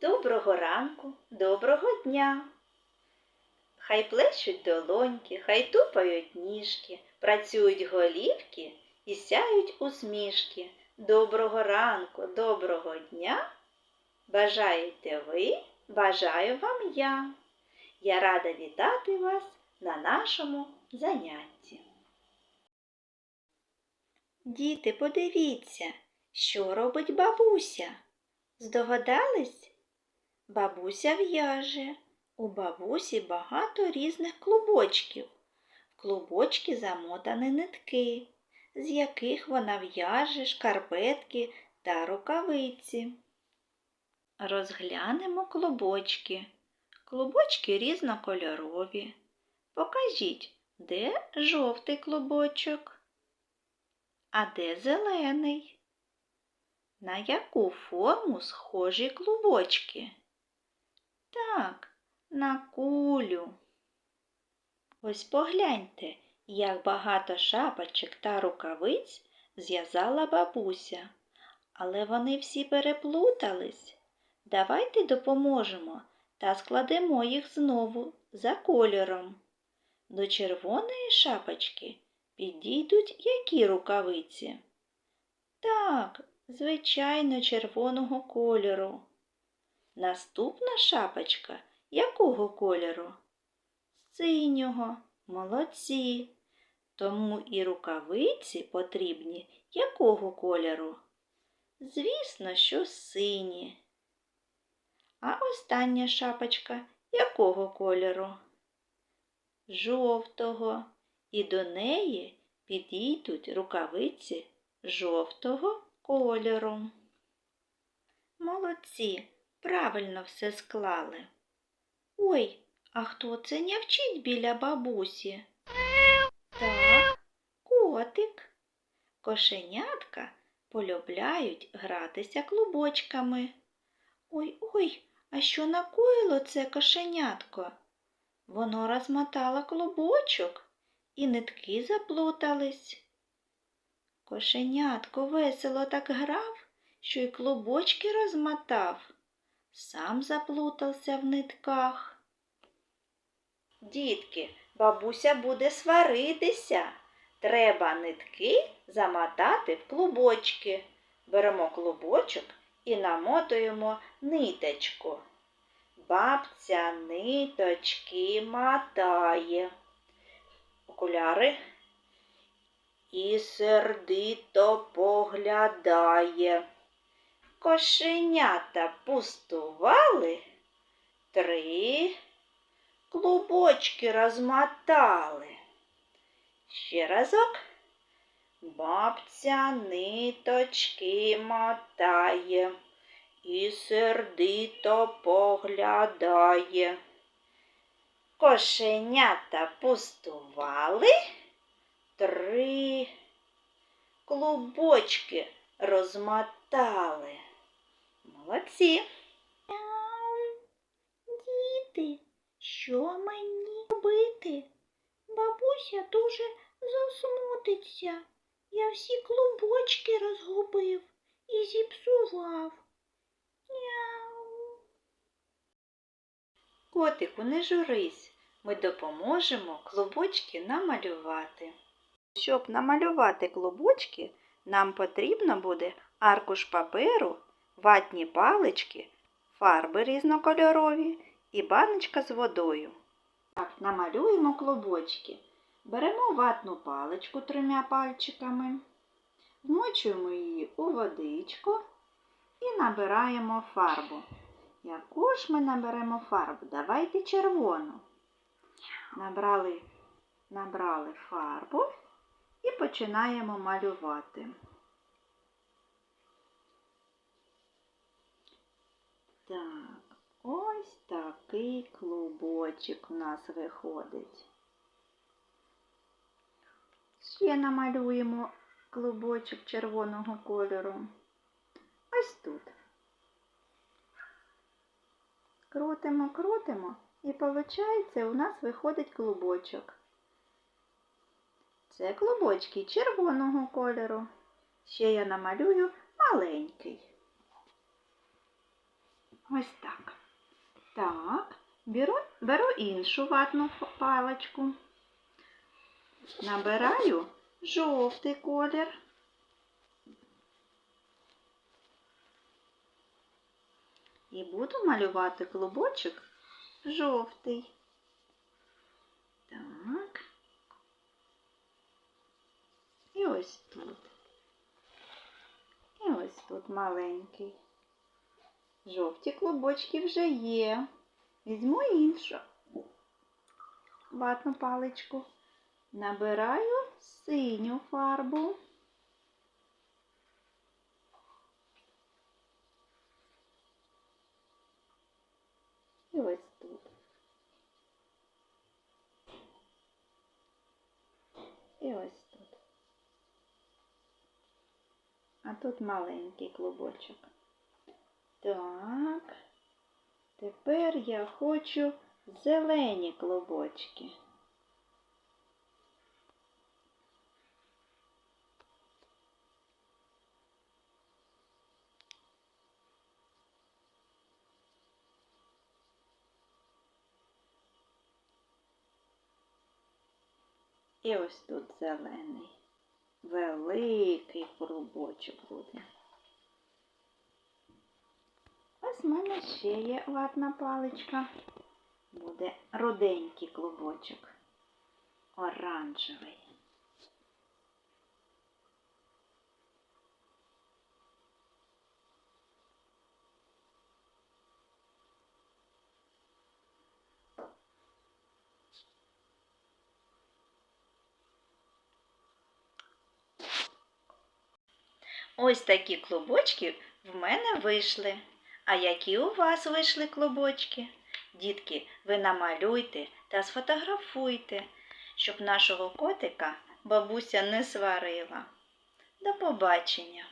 Доброго ранку, доброго дня. Хай плещуть долоньки, хай тупають ніжки, працюють голівки і сяють усмішки. Доброго ранку, доброго дня. Бажаєте ви, бажаю вам я. Я рада вітати вас на нашому занятті. Діти, подивіться, що робить бабуся. Здогадались? Бабуся в'яже. У бабусі багато різних клубочків. В клубочки замотані нитки, з яких вона в'яже шкарпетки та рукавиці. Розглянемо клубочки. Клубочки різнокольорові. Покажіть, де жовтий клубочок, а де зелений. На яку форму схожі клубочки? Так, на кулю. Ось погляньте, як багато шапочок та рукавиць зв'язала бабуся. Але вони всі переплутались. Давайте допоможемо та складемо їх знову за кольором. До червоної шапочки підійдуть які рукавиці? Так, звичайно, червоного кольору. Наступна шапочка якого кольору? Синього. Молодці. Тому і рукавиці потрібні якого кольору? Звісно, що сині. А остання шапочка якого кольору? Жовтого. І до неї підійдуть рукавиці жовтого кольору. Молодці, правильно все склали. Ой, а хто це нявчить біля бабусі? Так, котик. Кошенятка полюбляють гратися клубочками. Ой ой, а що накоїло це кошенятко? Воно розмотало клубочок і нитки заплутались. Кошенятко весело так грав, що й клубочки розмотав, сам заплутався в нитках. Дітки, бабуся буде сваритися. Треба нитки замотати в клубочки. Беремо клубочок і намотуємо ниточку. Бабця ниточки мотає. Окуляри і сердито поглядає. Кошенята пустували, три клубочки розмотали. Ще разок. Бабця ниточки мотає і сердито поглядає. Кошенята пустували, три клубочки розмотали. Молодці. Діти, що мені робити? Бабуся дуже засмутиться. Я всі клубочки розгубив і зіпсував. Няу. Котику, не журись, ми допоможемо клубочки намалювати. Щоб намалювати клубочки, нам потрібно буде аркуш паперу, ватні палички, фарби різнокольорові і баночка з водою. Так, намалюємо клубочки. Беремо ватну паличку трьома пальчиками, вмочуємо її у водичку і набираємо фарбу. Яку ж ми наберемо фарбу? Давайте червону. Набрали, набрали фарбу і починаємо малювати. Так, ось такий клубочок у нас виходить. Ще намалюємо клубочок червоного кольору. Ось тут. Крутимо, крутимо, і виходить, у нас виходить клубочок. Це клубочки червоного кольору. Ще я намалюю маленький. Ось так. Так, беру, беру іншу ватну паличку. Набираю жовтий колір. І буду малювати клубочок жовтий. Так. І ось тут. І ось тут маленький. Жовті клубочки вже є. Візьму іншу ватну паличку. Набираю синю фарбу. І ось тут. І ось тут. А тут маленький клубочок. Так. Тепер я хочу зелені клубочки. І ось тут зелений. Великий клубочок буде. Ось в мене ще є ватна паличка. Буде руденький клубочок. Оранжевий. Ось такі клубочки в мене вийшли. А які у вас вийшли клубочки? Дітки, ви намалюйте та сфотографуйте, щоб нашого котика бабуся не сварила. До побачення!